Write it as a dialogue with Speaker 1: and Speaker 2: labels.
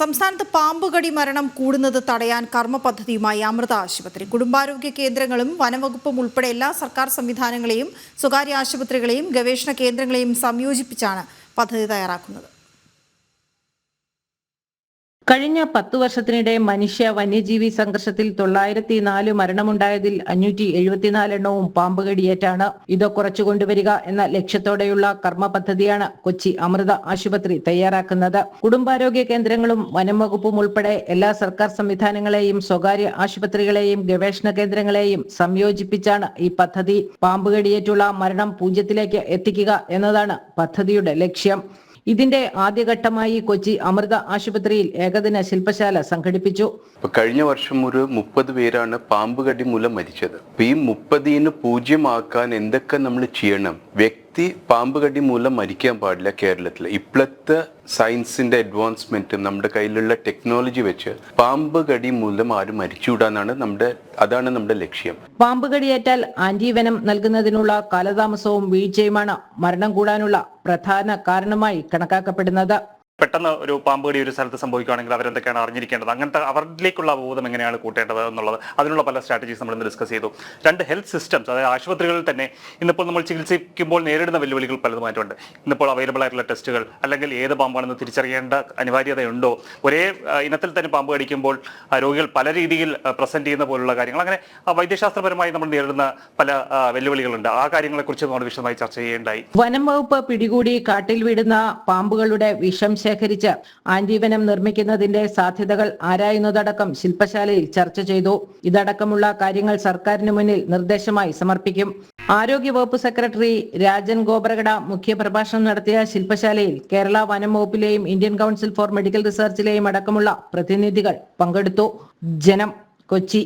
Speaker 1: സംസ്ഥാനത്ത് പാമ്പുകടി മരണം കൂടുന്നത് തടയാൻ കർമ്മ പദ്ധതിയുമായി അമൃത ആശുപത്രി. കുടുംബാരോഗ്യ കേന്ദ്രങ്ങളും വനവകുപ്പും ഉൾപ്പെടെ എല്ലാ സർക്കാർ സംവിധാനങ്ങളെയും സ്വകാര്യ ആശുപത്രികളെയും ഗവേഷണ കേന്ദ്രങ്ങളെയും സംയോജിപ്പിച്ചാണ് പദ്ധതി തയ്യാറാക്കുന്നത്.
Speaker 2: കഴിഞ്ഞ പത്തു വർഷത്തിനിടെ മനുഷ്യ വന്യജീവി സംഘർഷത്തിൽ തൊള്ളായിരത്തി നാല് മരണമുണ്ടായതിൽ അഞ്ഞൂറ്റി എഴുപത്തിനാല് എണ്ണവും പാമ്പ് കടിയേറ്റാണ് ഇത് കുറച്ചു കൊണ്ടുവരിക എന്ന ലക്ഷ്യത്തോടെയുള്ള കർമ്മ പദ്ധതിയാണ് കൊച്ചി അമൃത ആശുപത്രി തയ്യാറാക്കുന്നത്. കുടുംബാരോഗ്യ കേന്ദ്രങ്ങളും വനം വകുപ്പും ഉൾപ്പെടെ എല്ലാ സർക്കാർ സംവിധാനങ്ങളെയും സ്വകാര്യ ആശുപത്രികളെയും ഗവേഷണ കേന്ദ്രങ്ങളെയും സംയോജിപ്പിച്ചാണ് ഈ പദ്ധതി. പാമ്പ് കടിയേറ്റുള്ള മരണം പൂജ്യത്തിലേക്ക് എത്തിക്കുക എന്നതാണ് പദ്ധതിയുടെ ലക്ഷ്യം. ഇതിന്റെ ആദ്യഘട്ടമായി കൊച്ചി അമൃത ആശുപത്രിയിൽ ഏകദിന ശില്പശാല സംഘടിപ്പിച്ചു.
Speaker 3: കഴിഞ്ഞ വർഷം ഒരു മുപ്പത് പേരാണ് പാമ്പ് കടി മൂലം മരിച്ചത്. ഈ മുപ്പതിന് പൂജ്യമാക്കാൻ എന്തൊക്കെ നമ്മൾ ചെയ്യണം? വ്യക്തി പാമ്പ് കടി മൂലം മരിക്കാൻ പാടില്ല കേരളത്തിൽ ഇപ്പോഴത്തെ സയൻസിന്റെ അഡ്വാൻസ്മെന്റും നമ്മുടെ കയ്യിലുള്ള ടെക്നോളജി വെച്ച് പാമ്പ് കടി മൂലം ആരും മരിച്ചുവിടാനാണ് നമ്മുടെ അതാണ് നമ്മുടെ ലക്ഷ്യം.
Speaker 2: പാമ്പ് കടിയേറ്റാൽ ആന്റിവെനം നൽകുന്നതിനുള്ള കാലതാമസവും വീഴ്ചയുമാണ് മരണം കൂടാനുള്ള പ്രധാന കാരണമായി കണക്കാക്കപ്പെടുന്നത്.
Speaker 4: പെട്ടെന്ന് ഒരു പാമ്പ് കടി ഒരു സ്ഥലത്ത് സംഭവിക്കുകയാണെങ്കിൽ അവരെന്തൊക്കെയാണ് അറിഞ്ഞിരിക്കേണ്ടത്? അങ്ങനത്തെ അവരിലേക്കുള്ള അവബോധം എങ്ങനെയാണ് കൂട്ടേണ്ടത് എന്നുള്ളത് അതിനുള്ള പല സ്ട്രാറ്റജീസ് നമ്മൾ ഇന്ന് ഡിസ്കസ് ചെയ്തു. രണ്ട് ഹെൽത്ത് സിസ്റ്റംസ് അതായത് ആശുപത്രികളിൽ തന്നെ ഇന്നിപ്പോൾ നമ്മൾ ചികിത്സിക്കുമ്പോൾ നേരിടുന്ന വെല്ലുവിളികൾ പലതുമായിട്ടുണ്ട്. ഇന്നിപ്പോൾ അവൈലബിൾ ആയിട്ടുള്ള ടെസ്റ്റുകൾ അല്ലെങ്കിൽ ഏത് പാമ്പാണെന്ന് തിരിച്ചറിയേണ്ട അനിവാര്യതയുണ്ടോ? ഒരേ ഇനത്തിൽ തന്നെ പാമ്പ് കടിക്കുമ്പോൾ രോഗികൾ പല രീതിയിൽ പ്രസന്റ് ചെയ്യുന്ന പോലുള്ള കാര്യങ്ങൾ. അങ്ങനെ വൈദ്യശാസ്ത്രപരമായി നമ്മൾ നേരിടുന്ന പല വെല്ലുവിളികളുണ്ട്. ആ കാര്യങ്ങളെക്കുറിച്ച് നമ്മൾ വിശദമായി ചർച്ച ചെയ്യേണ്ടായി.
Speaker 2: വനം വകുപ്പ് പിടികൂടി കാട്ടിൽ വിടുന്ന പാമ്പുകളുടെ വിഷം ശേഖരിച്ച് ആന്റിവനം നിർമ്മിക്കുന്നതിന്റെ സാധ്യതകൾ ആരായുന്നതടക്കം ശില്പശാലയിൽ ചർച്ച ചെയ്തു. ഇതടക്കമുള്ള കാര്യങ്ങൾ സർക്കാരിന് മുന്നിൽ നിർദ്ദേശമായി സമർപ്പിക്കും. ആരോഗ്യവകുപ്പ് സെക്രട്ടറി രാജൻ ഗോബ്രഗഡ മുഖ്യപ്രഭാഷണം നടത്തിയ ശില്പശാലയിൽ കേരള വനം വകുപ്പിലെയും ഇന്ത്യൻ കൗൺസിൽ ഫോർ മെഡിക്കൽ റിസർച്ചിലെയും അടക്കമുള്ള പ്രതിനിധികൾ പങ്കെടുത്തു. ജനം കൊച്ചി.